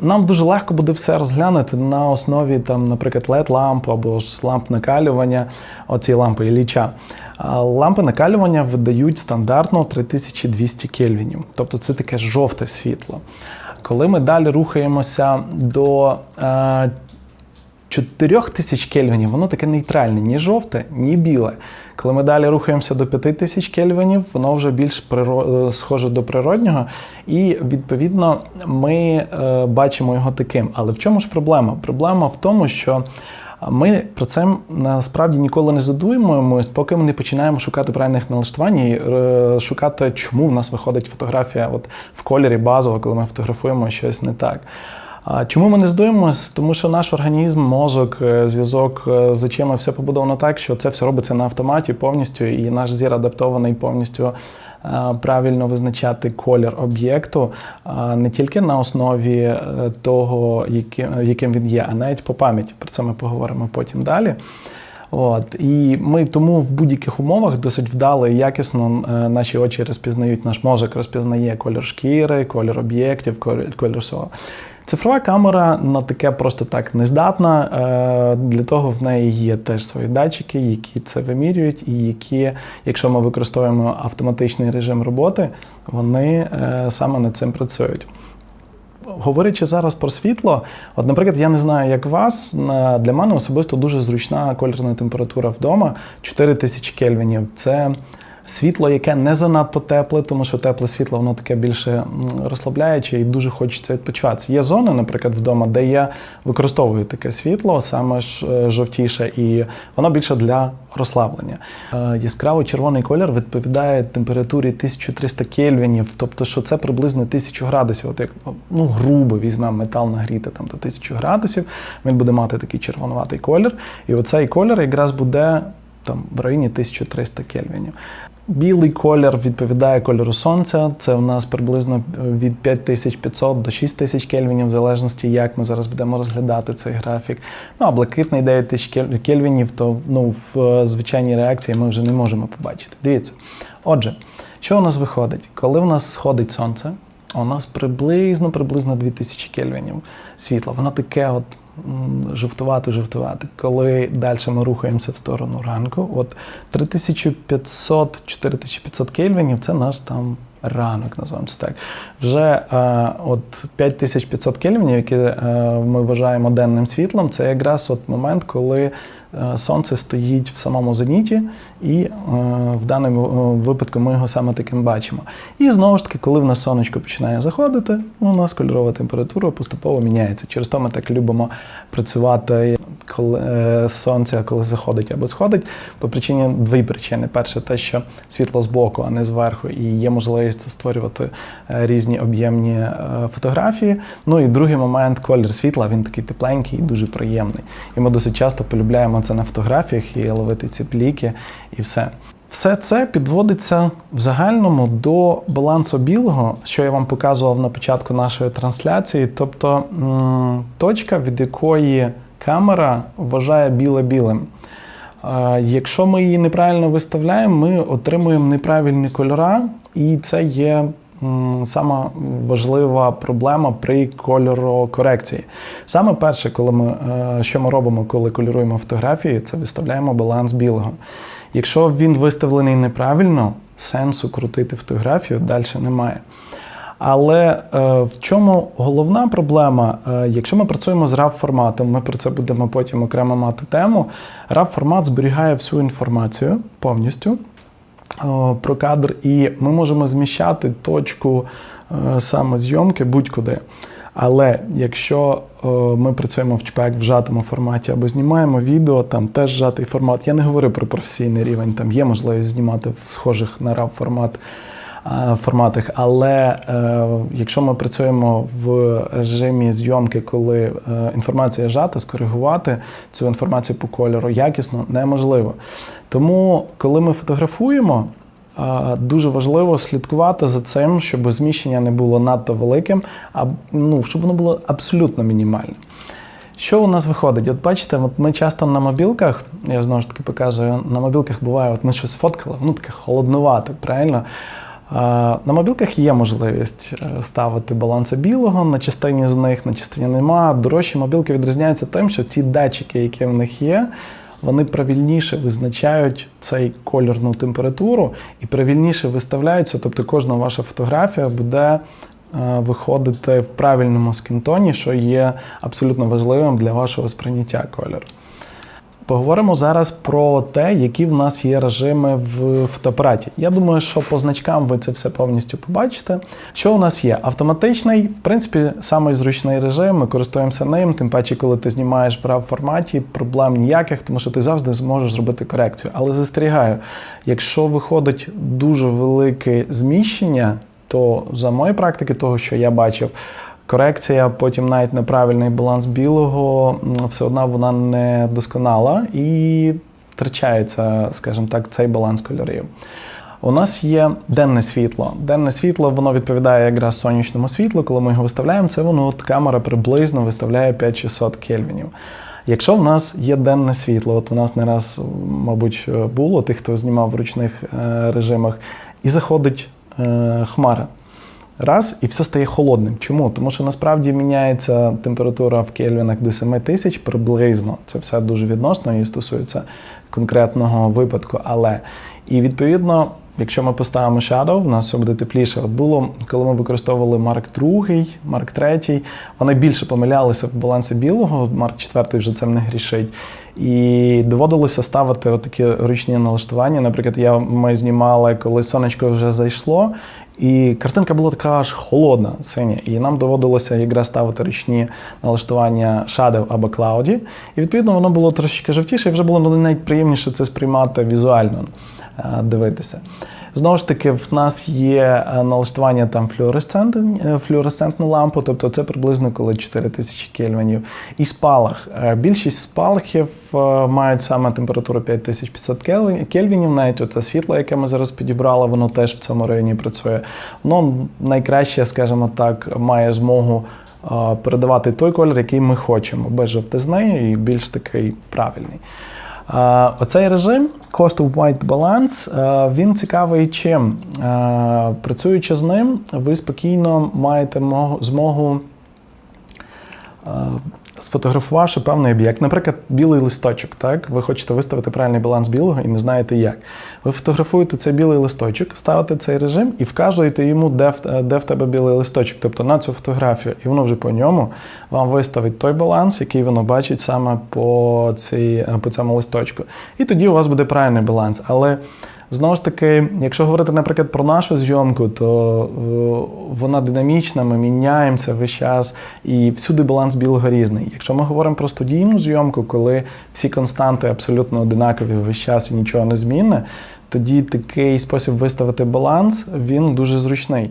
нам дуже легко буде все розглянути на основі, там, наприклад, led ламп або ж ламп накалювання, оці лампи Ілліча. Лампи накалювання видають стандартно 3200 кельвінів, тобто це таке жовте світло. Коли ми далі рухаємося до е, 4000 кельвінів, воно таке нейтральне, ні жовте, ні біле. Коли ми далі рухаємося до 5000 кельвінів, воно вже більш приро... е, схоже до природнього, і відповідно ми е, бачимо його таким. Але в чому ж проблема? Проблема в тому, що ми про це насправді ніколи не задумуємось, поки ми не починаємо шукати правильних налаштувань і е, шукати, чому в нас виходить фотографія от в кольорі базово, коли ми фотографуємо щось не так. Чому ми не здуємось? Тому що наш організм, мозок, е, зв'язок е, з очима все побудовано так, що це все робиться на автоматі повністю, і наш зір адаптований повністю е, правильно визначати колір об'єкту не тільки на основі того, яким, він є, а навіть по пам'яті. Про це ми поговоримо потім далі. От і ми тому в будь-яких умовах досить вдало і якісно наші очі розпізнають, наш мозок розпізнає колір шкіри, колір об'єктів, колір всього. Цифрова камера на таке просто так не здатна. Е, Для того в неї є теж свої датчики, які це вимірюють, і які, якщо ми використовуємо автоматичний режим роботи, вони е, саме над цим працюють. Говорячи зараз про світло, от, наприклад, я не знаю, як вас, для мене особисто дуже зручна кольорна температура вдома 4000 кельвінів. Це світло, яке не занадто тепле, тому що тепле світло воно таке більше розслабляюче і дуже хочеться відпочивати. Є зони, наприклад, вдома, де я використовую таке світло, саме ж е, жовтіше, і воно більше для розслаблення. Е, Яскраво червоний колір відповідає температурі 1300 кельвінів, тобто що це приблизно 1000 градусів. От як ну грубо візьмемо метал нагріти там до 1000 градусів, він буде мати такий червонуватий колір. І оцей колір якраз буде там в районі 1300 кельвінів. Білий колір відповідає кольору сонця. Це у нас приблизно від 5500 до 6000 кельвінів, в залежності, як ми зараз будемо розглядати цей графік. Ну а блакитний 9000 кельвінів, то ну, в е, звичайній реакції ми вже не можемо побачити. Дивіться. Отже, що у нас виходить? Коли у нас сходить сонце, у нас приблизно приблизно 2000 кельвінів світла. Воно таке от жовтувато-жовтувате. Коли далі ми рухаємося в сторону ранку, от 3500-4500 кельвінів це наш там ранок, називаємо це так. Вже е, от 5500 кельвінів, які е, ми вважаємо денним світлом, це якраз от момент, коли е, сонце стоїть в самому зеніті, і е, в даному е, випадку ми його саме таким бачимо. І знову ж таки, коли в нас сонечко починає заходити, у нас кольорова температура поступово міняється. Через то ми так любимо працювати, коли е, сонце коли заходить або сходить. По причині дві причини: перше, те, що світло збоку, а не зверху, і є можливість створювати е, різні об'ємні е, фотографії. Ну і другий момент колір світла, він такий тепленький і дуже приємний. І ми досить часто полюбляємо це на фотографіях і ловити ці пліки, і все. Все це підводиться в загальному до балансу білого, що я вам показував на початку нашої трансляції, тобто точка, від якої камера вважає біле білим. Якщо ми її неправильно виставляємо, ми отримуємо неправильні кольора, і це є сама важлива проблема при кольорокорекції. Саме перше, коли ми, е, що ми робимо, коли кольоруємо фотографії, це виставляємо баланс білого. Якщо він виставлений неправильно, сенсу крутити фотографію далі немає. Але е, в чому головна проблема? Е, якщо ми працюємо з RAW форматом, ми про це будемо потім окремо мати тему. RAW формат зберігає всю інформацію повністю е, про кадр, і ми можемо зміщати точку саме зйомки будь-куди. Але якщо ми працюємо в ЧПЕК в жатому форматі або знімаємо відео, там теж жатий формат. Я не говорю про професійний рівень, там є можливість знімати в схожих на RAW формат форматах. Але е, якщо ми працюємо в режимі зйомки, коли е, інформація жата, скоригувати цю інформацію по кольору якісно неможливо. Тому, коли ми фотографуємо, е, дуже важливо слідкувати за цим, щоб зміщення не було надто великим, а ну, щоб воно було абсолютно мінімальним. Що у нас виходить? От бачите, от ми часто на мобілках, я знову ж таки показую, на мобілках буває, от ми щось фоткали, ну таке холоднувате, правильно? На мобілках є можливість е, ставити баланси білого, на частині з них, на частині нема. Дорожчі мобілки відрізняються тим, що ті датчики, які в них є, вони правильніше визначають цей кольорну температуру і правильніше виставляються. Тобто кожна ваша фотографія буде е, виходити в правильному скінтоні, що є абсолютно важливим для вашого сприйняття кольору. Поговоримо зараз про те, які в нас є режими в фотоапараті. Я думаю, що по значкам ви це все повністю побачите. Що у нас є? Автоматичний, в принципі, самий зручний режим. Ми користуємося ним. Тим паче, коли ти знімаєш в RAW форматі, проблем ніяких, тому що ти завжди зможеш зробити корекцію. Але застерігаю, якщо виходить дуже велике зміщення, то за моєї практики, того, що я бачив, Корекція, потім навіть неправильний баланс білого, все одно вона не досконала і втрачається, скажімо так, цей баланс кольорів. У нас є денне світло. Денне світло воно відповідає якраз сонячному світлу. Коли ми його виставляємо, це воно от камера приблизно виставляє 5600 кельвінів. Якщо в нас є денне світло, от у нас не раз, мабуть, було тих, хто знімав в ручних е, режимах, і заходить е, хмара. Раз, і все стає холодним. Чому? Тому що насправді міняється температура в кельвінах до 7 тисяч приблизно. Це все дуже відносно і стосується конкретного випадку. Але і відповідно, якщо ми поставимо Shadow, в нас все буде тепліше. От було, коли ми використовували Mark II, Mark III, вони більше помилялися в балансі білого, Mark IV вже цим не грішить. І доводилося ставити такі ручні налаштування. Наприклад, я, ми знімали, коли сонечко вже зайшло. І картинка була така аж холодна, синя. І нам доводилося якраз ставити ручні налаштування Shadow або Cloudy. І відповідно воно було трошечки жовтіше, і вже було навіть приємніше це сприймати візуально, е, дивитися. Знову ж таки, в нас є е, налаштування там флюоресцентні, е, флюоресцентну лампу, тобто це приблизно коли 4000 кельвінів. І спалах. Е, Більшість спалахів мають саме температуру 5500 кельвін- кельвінів, навіть оце світло, яке ми зараз підібрали, воно теж в цьому районі працює. Воно найкраще, скажімо так, має змогу передавати той колір, який ми хочемо, без жовтизни і більш такий правильний. Оцей режим Cost of White Balance, він цікавий чим. Працюючи з ним, ви спокійно маєте змогу сфотографувавши певний об'єкт, наприклад, білий листочок. Так, ви хочете виставити правильний баланс білого і не знаєте як. Ви фотографуєте цей білий листочок, ставите цей режим і вказуєте йому, де в, де в тебе білий листочок, тобто на цю фотографію, і воно вже по ньому вам виставить той баланс, який воно бачить саме по, цій, по цьому листочку. І тоді у вас буде правильний баланс. Але Знову ж таки, якщо говорити, наприклад, про нашу зйомку, то е, вона динамічна, ми міняємося весь час, і всюди баланс білого різний. Якщо ми говоримо про студійну зйомку, коли всі константи абсолютно одинакові весь час і нічого не змінне, тоді такий спосіб виставити баланс він дуже зручний.